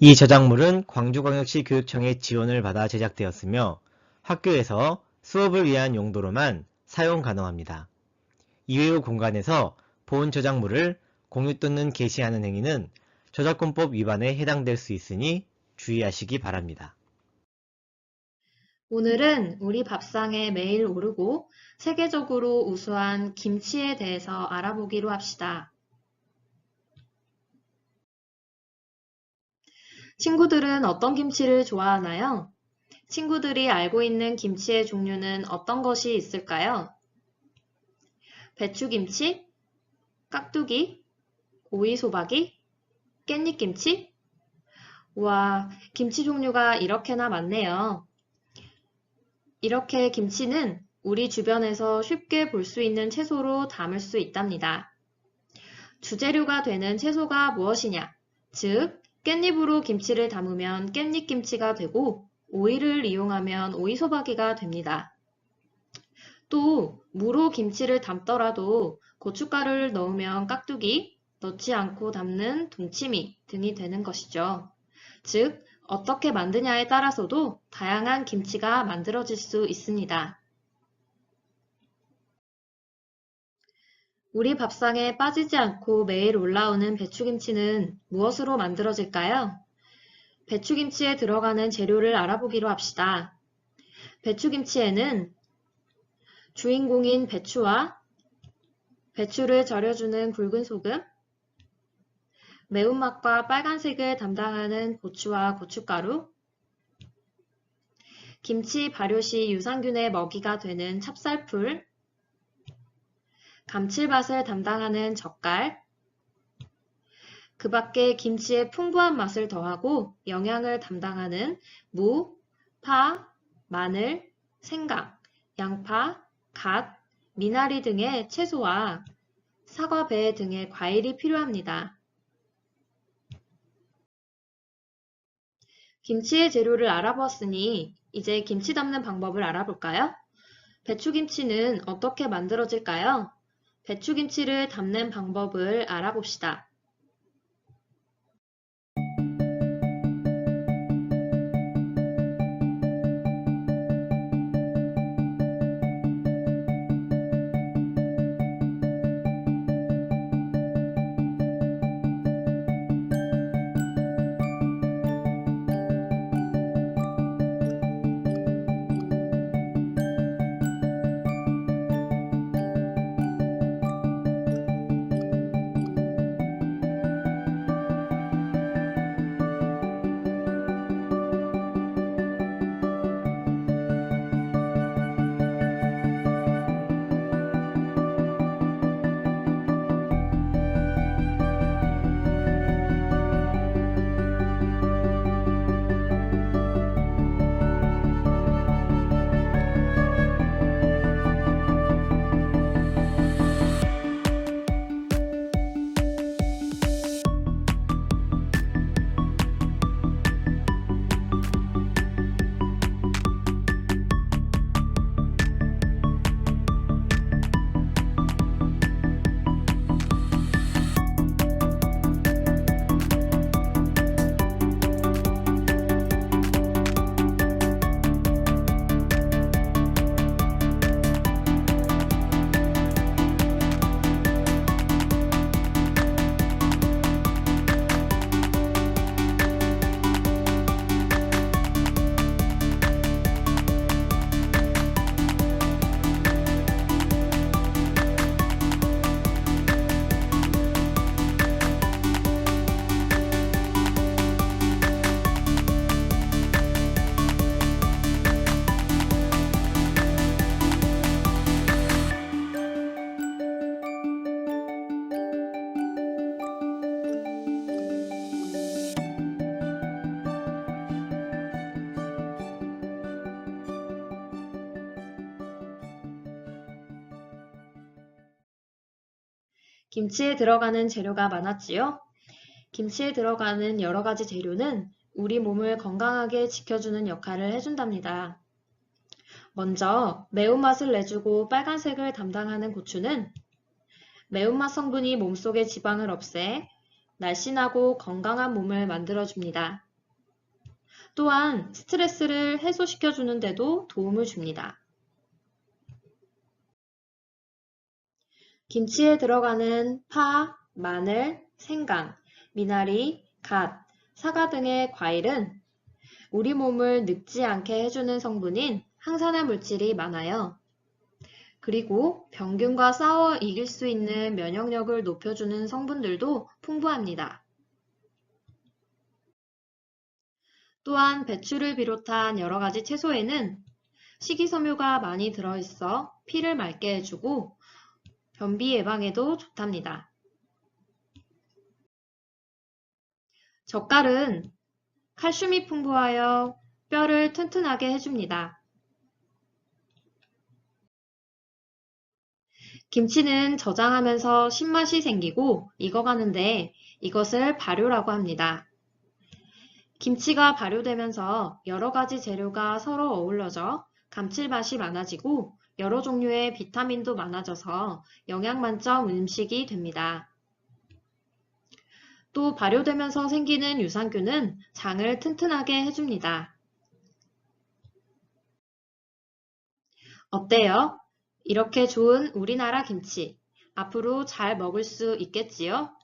이 저작물은 광주광역시 교육청의 지원을 받아 제작되었으며 학교에서 수업을 위한 용도로만 사용 가능합니다. 이외의 공간에서 본 저작물을 공유 또는 게시하는 행위는 저작권법 위반에 해당될 수 있으니 주의하시기 바랍니다. 오늘은 우리 밥상에 매일 오르고 세계적으로 우수한 김치에 대해서 알아보기로 합시다. 친구들은 어떤 김치를 좋아하나요? 친구들이 알고 있는 김치의 종류는 어떤 것이 있을까요? 배추김치, 깍두기, 오이소박이, 깻잎김치? 와, 김치 종류가 이렇게나 많네요. 이렇게 김치는 우리 주변에서 쉽게 볼 수 있는 채소로 담을 수 있답니다. 주재료가 되는 채소가 무엇이냐? 즉, 깻잎으로 김치를 담으면 깻잎김치가 되고, 오이를 이용하면 오이소박이가 됩니다. 또, 무로 김치를 담더라도 고춧가루를 넣으면 깍두기, 넣지 않고 담는 동치미 등이 되는 것이죠. 즉, 어떻게 만드냐에 따라서도 다양한 김치가 만들어질 수 있습니다. 우리 밥상에 빠지지 않고 매일 올라오는 배추김치는 무엇으로 만들어질까요? 배추김치에 들어가는 재료를 알아보기로 합시다. 배추김치에는 주인공인 배추와 배추를 절여주는 굵은 소금, 매운맛과 빨간색을 담당하는 고추와 고춧가루, 김치 발효 시 유산균의 먹이가 되는 찹쌀풀, 감칠맛을 담당하는 젓갈, 그 밖에 김치의 풍부한 맛을 더하고 영양을 담당하는 무, 파, 마늘, 생강, 양파, 갓, 미나리 등의 채소와 사과, 배 등의 과일이 필요합니다. 김치의 재료를 알아보았으니 이제 김치 담는 방법을 알아볼까요? 배추김치는 어떻게 만들어질까요? 배추김치를 담는 방법을 알아봅시다. 김치에 들어가는 재료가 많았지요? 김치에 들어가는 여러 가지 재료는 우리 몸을 건강하게 지켜주는 역할을 해준답니다. 먼저 매운맛을 내주고 빨간색을 담당하는 고추는 매운맛 성분이 몸속의 지방을 없애 날씬하고 건강한 몸을 만들어줍니다. 또한 스트레스를 해소시켜주는 데도 도움을 줍니다. 김치에 들어가는 파, 마늘, 생강, 미나리, 갓, 사과 등의 과일은 우리 몸을 늙지 않게 해주는 성분인 항산화 물질이 많아요. 그리고 병균과 싸워 이길 수 있는 면역력을 높여주는 성분들도 풍부합니다. 또한 배추를 비롯한 여러 가지 채소에는 식이섬유가 많이 들어있어 피를 맑게 해주고 변비 예방에도 좋답니다. 젓갈은 칼슘이 풍부하여 뼈를 튼튼하게 해줍니다. 김치는 저장하면서 신맛이 생기고 익어가는데 이것을 발효라고 합니다. 김치가 발효되면서 여러 가지 재료가 서로 어울러져 감칠맛이 많아지고 여러 종류의 비타민도 많아져서 영양 만점 음식이 됩니다. 또 발효되면서 생기는 유산균은 장을 튼튼하게 해줍니다. 어때요? 이렇게 좋은 우리나라 김치. 앞으로 잘 먹을 수 있겠지요?